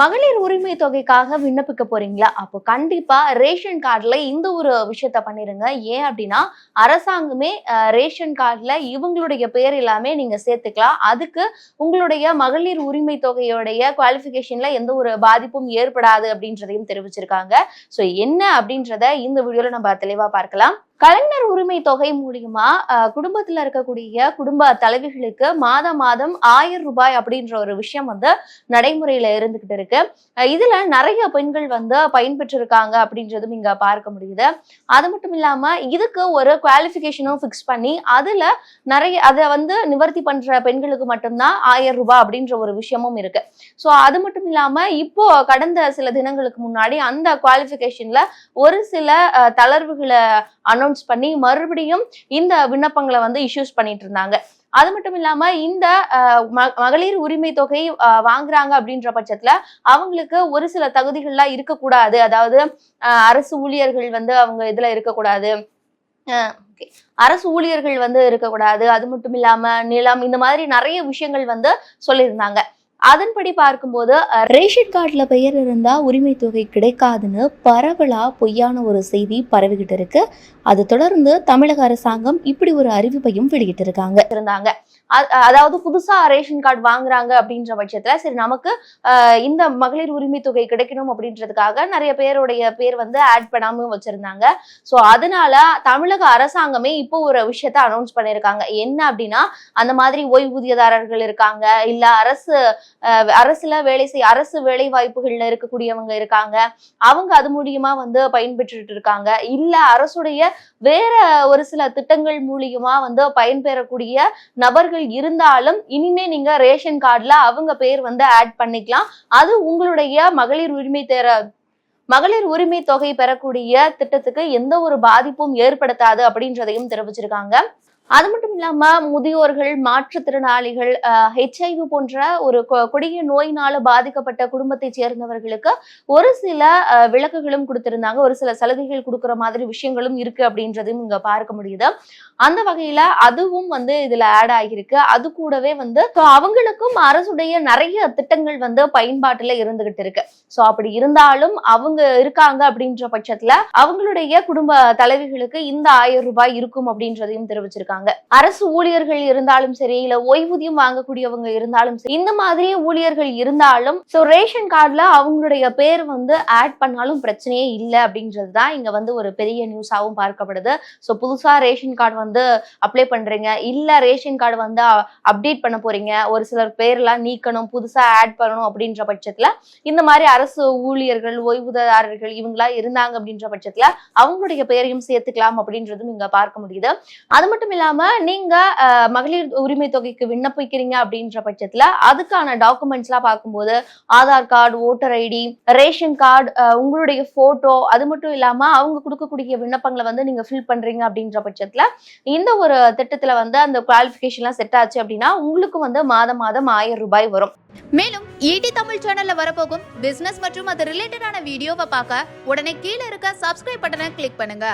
மகளிர் உரிமை தொகைக்காக விண்ணப்பிக்க போறீங்களா? அப்போ கண்டிப்பா ரேஷன் கார்டுல இந்த ஒரு விஷயத்த பண்ணிருங்க. ஏன் அப்படின்னா அரசாங்கமே ரேஷன் கார்டுல இவங்களுடைய பேர் எல்லாமே நீங்க சேர்த்துக்கலாம். அதுக்கு உங்களுடைய மகளிர் உரிமை தொகையுடைய குவாலிஃபிகேஷன்ல எந்த ஒரு பாதிப்பும் ஏற்படாது அப்படின்றதையும் தெரிவிச்சிருக்காங்க. ஸோ என்ன அப்படின்றத இந்த வீடியோல நம்ம தெளிவா பார்க்கலாம். கலைஞர் உரிமை தொகை மூலியமா குடும்பத்துல இருக்கக்கூடிய குடும்ப தலைவிகளுக்கு மாதம் மாதம் ஆயிரம் ரூபாய் அப்படின்ற ஒரு விஷயம் வந்து நடைமுறையில இருந்துகிட்டு இருக்கு. இதுல நிறைய பெண்கள் வந்து பயன்பெற்றிருக்காங்க அப்படின்றதும் இங்க பார்க்க முடியுது. அது மட்டும் இல்லாம இதுக்கு ஒரு குவாலிஃபிகேஷனும் ஃபிக்ஸ் பண்ணி அதுல நிறைய அதை வந்து நிவர்த்தி பண்ற பெண்களுக்கு மட்டும்தான் ஆயிரம் ரூபாய் அப்படின்ற ஒரு விஷயமும் இருக்கு. ஸோ அது மட்டும் இல்லாம இப்போ கடந்த சில தினங்களுக்கு முன்னாடி அந்த குவாலிபிகேஷன்ல ஒரு சில தளர்வுகளை அனௌன்ஸ் பண்ணி மறுபடியும் இந்த விண்ணப்பங்களை வந்து இஷ்யூஸ் பண்ணிட்டு இருந்தாங்க. அது மட்டும் இல்லாம இந்த ம- மகளிர் உரிமை தொகை வாங்குறாங்க அப்படின்ற பட்சத்துல அவங்களுக்கு ஒரு சில தகுதிகள்லாம் இருக்கக்கூடாது. அதாவது அரசு ஊழியர்கள் வந்து அவங்க இதுல இருக்கக்கூடாது. அரசு ஊழியர்கள் வந்து இருக்கக்கூடாது. அது மட்டும் இல்லாம நிலம் இந்த மாதிரி நிறைய விஷயங்கள் வந்து சொல்லியிருந்தாங்க. அதன்படி பார்க்கும்போது அஹ், ரேஷன் கார்டுல பெயர் இருந்தா உரிமை தொகை கிடைக்காதுன்னு பரவலா பொய்யான ஒரு செய்தி பரவிக்கிட்டு இருக்கு. அது தொடர்ந்து தமிழக அரசாங்கம் இப்படி ஒரு அறிவிப்பையும் வெளியிட்டு இருக்காங்க இருந்தாங்க அதாவது புதுசா ரேஷன் கார்டு வாங்குறாங்க அப்படின்ற பட்சத்துல சரி நமக்கு இந்த மகளிர் உரிமை தொகை கிடைக்கணும் அப்படின்றதுக்காக நிறைய பேருடைய பேர் வந்து ஆட் பண்ணாம வச்சிருந்தாங்க. சோ அதனால தமிழக அரசாங்கமே இப்போ ஒரு விஷயத்த அனௌன்ஸ் பண்ணியிருக்காங்க என்ன அப்படின்னா அந்த மாதிரி ஓய்வூதியதாரர்கள் இருக்காங்க இல்ல அரசு அரசுல வேலை செய்ய அரசு வேலை வாய்ப்புகள்ல இருக்கக்கூடியவங்க இருக்காங்க. அவங்க அது மூலியமா வந்து பயன்பெற்றுட்டு இருக்காங்க. இல்ல அரசுடைய வேற ஒரு சில திட்டங்கள் மூலியமா வந்து பயன்பெறக்கூடிய நபர்கள் இருந்தாலும் இனிமே நீங்க ரேஷன் கார்டுல அவங்க பேர் வந்து ஆட் பண்ணிக்கலாம். அது உங்களுடைய மகளிர் உரிமை தேர மகளிர் உரிமை தொகை பெறக்கூடிய திட்டத்துக்கு எந்த ஒரு பாதிப்பும் ஏற்படுத்தாது அப்படின்றதையும் தெரிவிச்சிருக்காங்க. அது மட்டும் இல்லாம முதியோர்கள் மாற்றுத்திறனாளிகள் ஹெச்ஐவி போன்ற ஒரு கொ- கொடிய நோயினால பாதிக்கப்பட்ட குடும்பத்தை சேர்ந்தவர்களுக்கு ஒரு சில அஹ், விலக்குகளும் கொடுத்திருந்தாங்க. ஒரு சில சலுகைகள் கொடுக்குற மாதிரி விஷயங்களும் இருக்கு அப்படின்றதையும் இங்க பார்க்க முடியுது. அந்த வகையில அதுவும் வந்து இதுல ஆட் ஆகியிருக்கு. அது கூடவே வந்து அவங்களுக்கும் அரசுடைய நிறைய திட்டங்கள் வந்து பயன்பாட்டுல இருந்துகிட்டு இருக்கு. சோ அப்படி இருந்தாலும் அவங்க இருக்காங்க அப்படின்ற பட்சத்துல அவங்களுடைய குடும்ப தலைவிகளுக்கு இந்த ஆயிரம் ரூபாய் இருக்கும் அப்படின்றதையும் தெரிவிச்சிருக்காங்க. அரசு ஊழியர்கள் இருந்தாலும் சரி இல்ல ஓய்வூதியம் வாங்கக்கூடியவங்க இருந்தாலும் சரி இந்த மாதிரி ஊழியர்கள் இருந்தாலும் சோ ரேஷன் கார்டுல அவங்களுடைய பேர் வந்து ஆட் பண்ணாலும் பிரச்சனையே இல்லை அப்படின்றது தான் இங்க வந்து ஒரு பெரிய நியூஸாவும் பார்க்கப்படுது. சோ புதுசா ரேஷன் கார்டு வந்து அப்ளை பண்றீங்க இல்ல ரேஷன் கார்டு வந்து அப்டேட் பண்ண போறீங்க ஒரு சிலர் பேர்லாம் நீக்கணும் புதுசா ஆட் பண்ணணும் அப்படின்ற பட்சத்துல இந்த மாதிரி அரசு ஊழியர்கள் ஓய்வூதியதாரர்கள் இவங்களா இருந்தாங்க அப்படின்ற பட்சத்துல அவங்களுடைய பெயரையும் சேர்த்துக்கலாம் அப்படின்றதும் இங்க பார்க்க முடியுது. அது மட்டும் இல்லாம நீங்க மகளிர் உரிமை தொகைக்கு விண்ணப்பிக்கிறீங்க அப்படின்ற பட்சத்துல அதுக்கான டாக்குமெண்ட்ஸ் எல்லாம் பார்க்கும்போது Aadhaar card voter ID ration card உங்களுடைய போட்டோ அது மட்டும் இல்லாம அவங்க கொடுக்கக்கூடிய விண்ணப்பங்களை வந்து நீங்க ஃபில் பண்றீங்க அப்படின்ற பட்சத்துல இந்த ஒரு திட்டத்துல வந்து அந்த குவாலிஃபிகேஷன்லாம் செட் ஆச்சு அப்படின்னா உங்களுக்கு வந்து மாதம் மாதம் ஆயிரம் ரூபாய் வரும். மேலும் ஈடி தமிழ் சேனல்ல வரப்போகும் பிசினஸ் மற்றும் அது ரிலேட்டடான வீடியோவை பார்க்க உடனே கீழே இருக்க சப்ஸ்கிரைப் பட்டனை கிளிக் பண்ணுங்க.